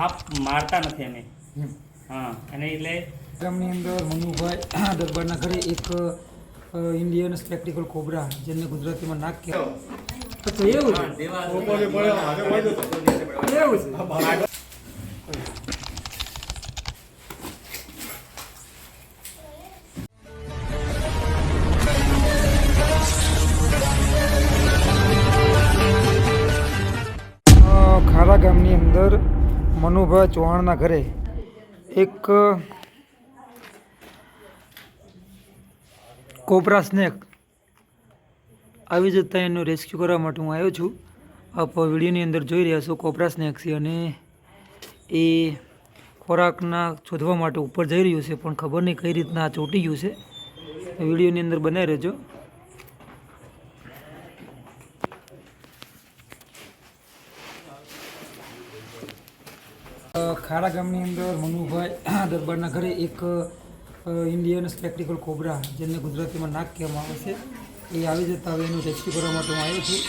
Half મારતા નથી અમે. હા અને એટલે ગામની અંદર મનુભાઈ દરબારના ઘરે એક ઇન્ડિયન સ્પેક્ટિકલ કોબરા જેને ગુજરાતીમાં નાક કહેવાય. એવું છે. એવું છે. મનુભાઈ ચૌહાણના ઘરે એક, કોબરા સ્નેક આવી જતાં એનું રેસ્ક્યુ કરવા માટે હું આવ્યો છું. આપ વિડીયોની અંદર જોઈ રહ્યા છો કોબરા સ્નેક છે અને એ ખોરાકના શોધવા માટે ઉપર જઈ રહ્યું છે, પણ ખબર નહીં કઈ રીતના ચોંટી ગયું છે. વિડીયોની અંદર બનાવી રહેજો. ખારા ગામની અંદર મનુભાઈ દરબારના ઘરે એક ઇન્ડિયન સ્પેક્ટિકલ કોબરા જેને ગુજરાતીમાં નાક કહેવામાં આવે છે, એ આવી જતા હવે એનું રેસ્ક્યુ કરવા માટે હું આવ્યો છું.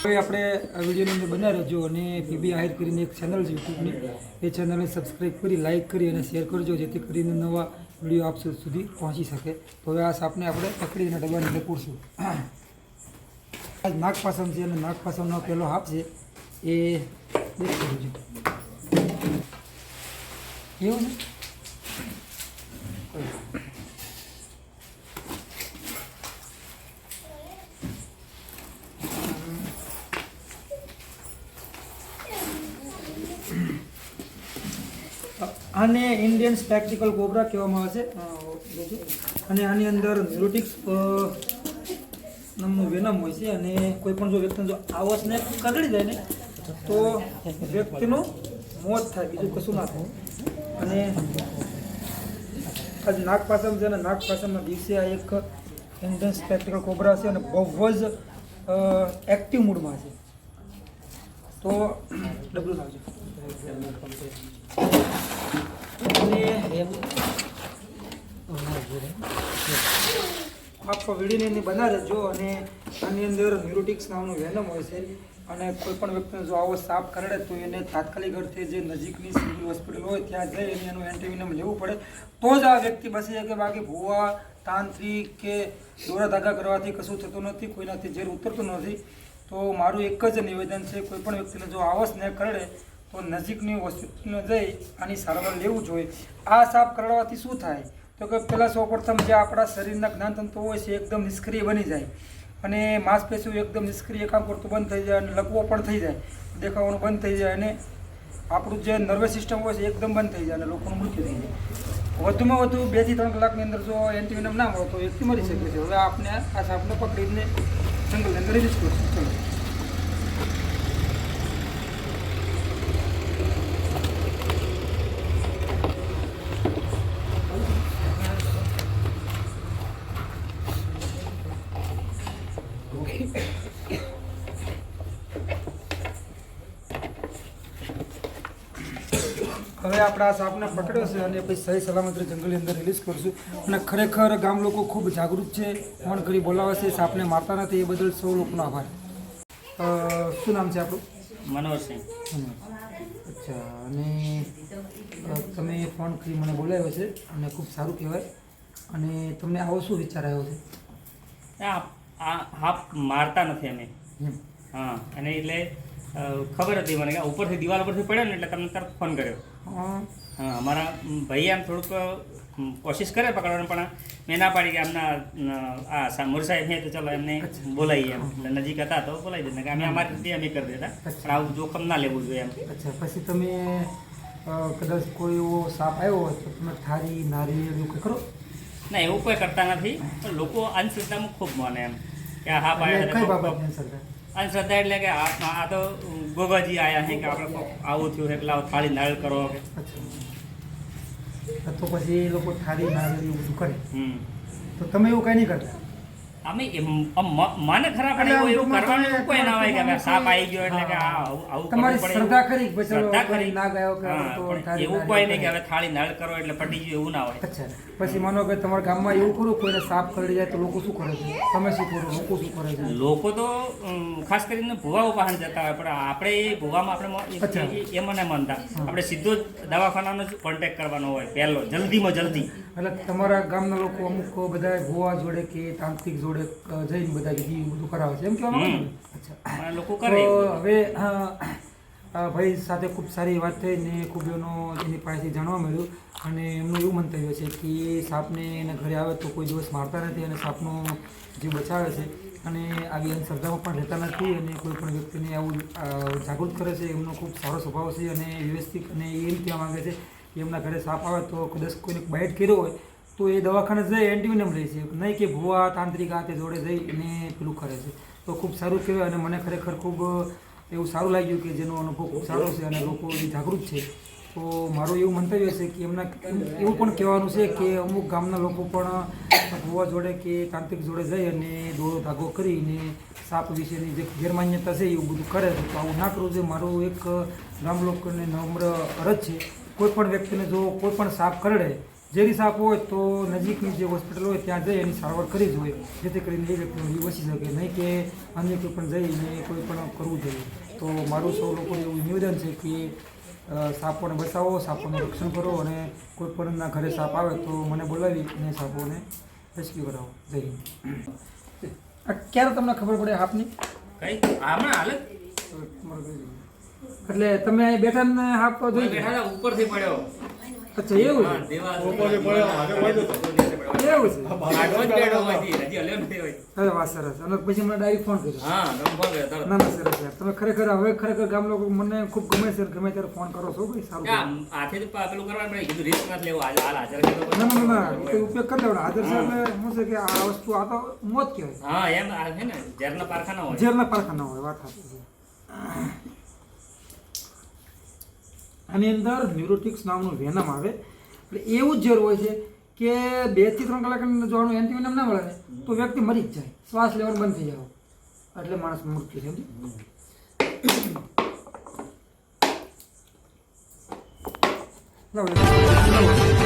તો હવે આપણે આ વિડીયોની અંદર બનાવી રહેજો અને પીબી આહિર કરીને એક ચેનલ છે યુટ્યુબની એ ચેનલને સબસ્ક્રાઈબ કરી લાઇક કરી અને શેર કરજો, જેથી કરીને નવા વીડિયો આપ સુધી પહોંચી શકે. તો હવે આ સાપને આપણે પકડીને ડબ્બાની અંદર પૂરશું. નાગપાસમ છે અને નાગપાસમનો પહેલો હાફ છે, એ દેખાડું છું એવું છે? આને ઇન્ડિયન સ્પેક્ટિકલ કોબરા કહેવામાં આવે છે. અને આની અંદર ન્યુરોટિક્સ નામનું વેનમ હોય છે અને કોઈ પણ જો વ્યક્તિને જો આવસને કરડી જાય ને, તો વ્યક્તિનું મોત થાય, બીજું કશું ના થાય. અને આજ નાગપાસમ છે અને નાગપાસમના દિવસે આ એક ઇન્ડિયન સ્પેક્ટિકલ કોબરા છે અને બહુ જ એક્ટિવ મૂડમાં છે. તો ડબલું લાવજો. અને વિડીયોની અંદર બના રહેજો અને આની અંદર ન્યુરોટિક્સ નામનું વેનમ હોય છે. અને કોઈ પણ વ્યક્તિને જો આવો સાપ કરડે તો એને તાત્કાલિક અર્થે જે નજીકની સિવિલ હોસ્પિટલ હોય ત્યાં જઈ અને એનું એન્ટીવિનમ લેવું પડે. તો જ આ વ્યક્તિ બસી શકે બાકી ભૂવા, તાંત્રિક કે દોરા ધાગા કરવાથી કશું થતું નથી, કોઈનાથી ઝેર ઉતરતું નથી. તો મારું એક જ નિવેદન છે કોઈ પણ વ્યક્તિને જો આવો સ્નેહ કરડે તો નજીકની હોસ્પિટલમાં જઈ આની સારવાર લેવું જોઈએ. આ સાપ કરડવાથી શું થાય? તો કે પહેલાં સૌપ્રથમ જે આપણા શરીરના જ્ઞાનતંત્રો હોય છે એકદમ નિષ્ક્રિય બની જાય. અને માંસપેશીઓ એકદમ નિષ્ક્રિય કામ કરતું બંધ થઈ જાય અને લકવો પણ થઈ જાય. દેખાવાનું બંધ થઈ જાય અને આપણું જે નર્વસ સિસ્ટમ હોય છે એકદમ બંધ થઈ જાય અને લોકોનું મૃત્યુ થઈ જાય. વધુમાં વધુ બેથી ત્રણ કલાકની અંદર જો એન્ટીવિનમ ના મળે તો વ્યક્તિ મરી શકે છે. હવે આપણે આ સાપને પકડીને જંગલની અંદર રિલીઝ કરશું. ચલો. હવે આપણે આ સાપને પકડ્યો છે અને પછી સહી સલામત જંગલની અંદર રિલીઝ કરશું. અને ખરેખર ગામ લોકો ખૂબ જાગૃત છે ફોન કરી બોલાવે છે સાપને મારતા નથી એ બદલ સૌ લોકોનો આભાર. શું નામ છે આપણું? મનોહરસિંહ અચ્છા અને તમે ફોન કરી મને બોલાવ્યો છે અને ખૂબ સારું કહેવાય. અને તમને આવો શું વિચાર આવ્યો છે? આ હાફ મારતા નથી અમે. હા અને એટલે ખબર હતી મને કે ઉપરથી દિવાલ ઉપરથી પડ્યો ને એટલે તમને તરત ફોન કર્યો. હા. અમારા ભાઈએ આમ થોડુંક કોશિશ કરે પકડવાની પણ મેં ના પાડી કે આમના આ સામુર સાહેબ છે તો ચલો એમને બોલાવીએ એમ. એટલે નજીક હતા તો બોલાવી દેતા કે અમે અમારી રીતે અમે કરી દેતા. પણ આવું જોખમ ના લેવું જોઈએ એમ. અચ્છા પછી તમે કદાચ કોઈ એવો સાપ આવ્યો હોય તો તમે થારી નારી એવું કરો? ના એવું કોઈ કરતા નથી. પણ લોકો અંધશ્રદ્ધામાં ખૂબ માને એમ. કે હા આવ્યા સરકાર અંધશ્રદ્ધા? એટલે કે આ તો ગોગાજી આયા છે કે આપણે આવું થયું એટલે થાળી નાળ કરો કે. તો પછી એ લોકો થાળી નાળ એવું બધું કરે. તો તમે એવું કંઈ નહીં કરતા? અમે મન ખરાબ પડે એવું કરવાનું કોઈ ના હોય કે સાપ આવી ગયો એટલે કે આવું આવું તમારી શ્રદ્ધા ખરી કે ભાઈ ચલો શ્રદ્ધા ખરી. ના ગયો કે હા, તો પણ થાળી એવું કોઈ નહીં કે હવે થાળી નળ કરો એટલે પટી ગયું એવું ના હોય. પછી માનો કે તમારા ગામમાં એવું કોઈને સાપ કરડી જાય તો લોકો શું કરે છે? તમે શું કરો? લોકો શું કરે છે? લોકો તો ખાસ કરીને ભૂવાઓ ઉપાહન જતા હોય પણ આપણે એ ભૂવામાં આપણે એ- મને માનતા. આપણે સીધો જ દવાખાનાનો જ કોન્ટેક્ટ કરવાનો હોય પહેલો જલ્દીમાં જલ્દી. એટલે તમારા ગામના લોકો અમુક બધા ગોવા જોડે કે તાંત્રિક જોડે અ, જઈને બધા વિધિ બધું કરાવે છે. એમ કહેવામાં અચ્છા. લોકો કરે. હવે ભાઈ સાથે ખૂબ સારી વાત થઈ ને ખૂબ એનો એની પાસેથી જાણવા મળ્યું અને એમનું એવું મંતવ્ય છે કે સાપને એના ઘરે આવે તો કોઈ દિવસ મારતા નથી અને સાપનો જીવ બચાવે છે અને આવી અંધશ્રદ્ધામાં પણ રહેતા નથી અને કોઈ પણ વ્યક્તિને આવું જાગૃત કરે છે. એમનો ખૂબ સારો સ્વભાવ છે અને વ્યવસ્થિત અને એમ કહેવા માંગે છે કે એમના ઘરે સાપ આવે તો કદાચ કોઈને બાઇટ કર્યો હોય તો એ દવાખાને જઈ એન્ટીવિનમ રહે છે. નહીં કે ભુવા, તાંત્રિક આ તે જોડે જઈ અને પેલું કરે છે. તો ખૂબ સારું કહેવાય અને મને ખરેખર ખૂબ એવું સારું લાગ્યું કે જેનો અનુભવ ખૂબ સારો છે અને લોકો જાગૃત છે. તો મારું એવું મંતવ્ય છે કે એમના એવું પણ કહેવાનું છે કે અમુક ગામના લોકો પણ ભુવા જોડે કે તાંત્રિક જોડે જઈ અને દોડો ધાગો કરીને સાપ વિશેની જે ગેરમાન્યતા છે એવું બધું કરે છે. તો આવું ના કરવું જોઈએ. મારું એક ગામ લોકોને નમ્ર અરજ છે. કોઈ પણ વ્યક્તિને જો કોઈ પણ સાપ કરડે ઝેરી સાપ હોય તો નજીકની જે હોસ્પિટલ હોય ત્યાં જઈ એની સારવાર કરી જોઈએ જેથી કરીને એ વ્યક્તિનો જીવ બચી શકે. નહીં કે અન્ય કોઈ પણ જઈને કોઈ પણ કરવું જોઈએ. તો મારું સૌ લોકોને એવું નિવેદન છે કે સાપોને બચાવો સાપોનું રક્ષણ કરો અને કોઈ પણના ઘરે સાપ આવે તો મને બોલાવી અને સાપોને રેસ્ક્યુ કરાવો. જય હિન્દ. આ ક્યારે તમને ખબર પડે આપની કઈ? આમાં હાલ? એટલે તમે અહીં બેઠા ને હાપ જોઈ બેઠા ઉપરથી પડ્યો. અચ્છા એવું. અરે વાહ સરસ. અને પછી મને ડાયરેક્ટ ફોન કર્યો. ના ના સરસ યાર તમે ખરેખર હવે ખરેખર ગામ લોકો મને ખૂબ ગમે છે ગમે ત્યારે ફોન કરો છો ભાઈ સારું કે આમ હાથેથી પા- પેલું કરવાનું પડે કીધું risk નથી લેવું હાલ હાલ હાજર ના ના ના ના એ તો ઉપયોગ કરી લેવાનો. હાજર છે શું છે કે આ વસ્તુ આ તો મોત કહેવાય. હા એમ છે ને ઝેરના પારખાના હોય. ઝેરના પારખાના હોય વાત સાચી છે. આની અંદર ન્યુરોટિક્સ નામનું વેનમ આવે. એટલે એવું જ ઝેર હોય છે કે બેથી ત્રણ કલાક જોવાનું એન્ટીવેનમ ના મળે તો વ્યક્તિ મરી જ જાય. શ્વાસ લેવાનું બંધ થઈ જાય. એટલે માણસ મૃત્યુ છે, સમજી?